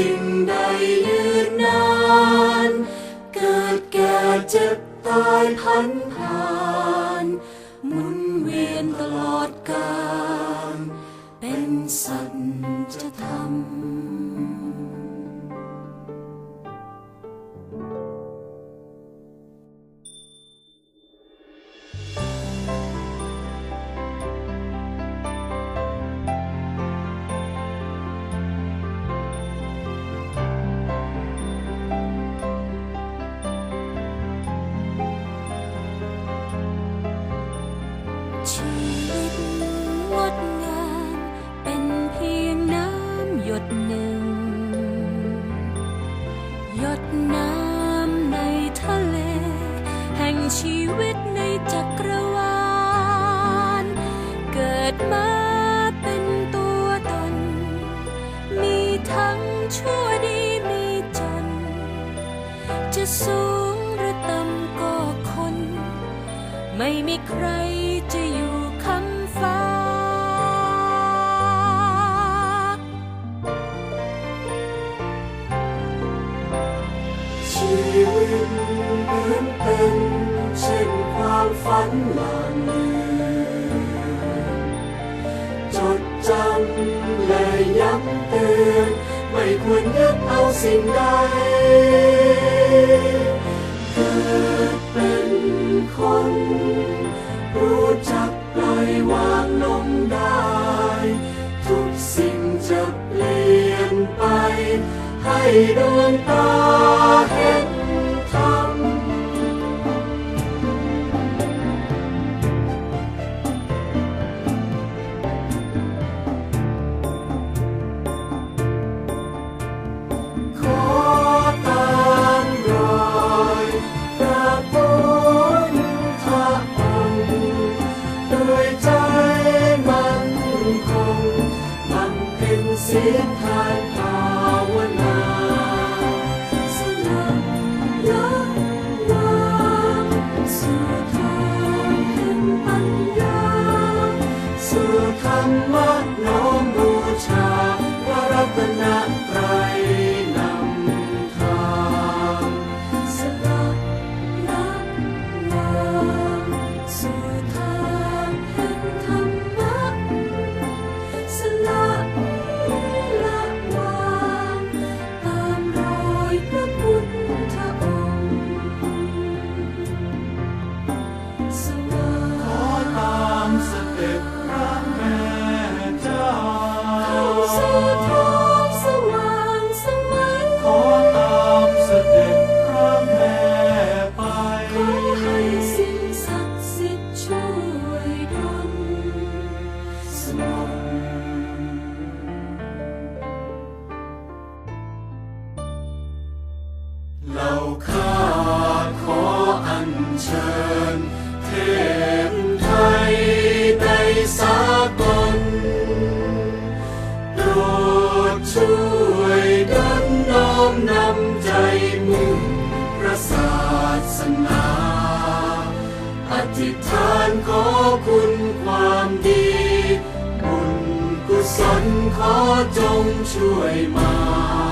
สิ่งใดยืนนาน เกิดแก่เจ็บตายพันผ่าน หมุนเวียนตลอดกาลเป็นสัจธรรม สูงหรือต่ำก็คน ไม่มีใครจะอยู่คำฟ้า ชีวิตเหมือนเป็นเช่นความฝันลางเลือนจดจำและย้ำเตือนไม่ควรยึดเอาสิ่งใด ดวงตาเห็นธรรมขอตามรอยพระพุทธองค์ด้วยใจมันคงบำเพ็ญศีลทานภา สู่ธรรมะน้อมบูชาวรัตนตรัยนำทางสละละวางสู่ทางแห่งธรรมะสละละวางตามรอยพระพุทธองค์สว่างขอตามเสด็จพ ใจมุ่งพระศาสนา อธิษฐานขอคุณความดี บุญกุศลขอจงช่วยมา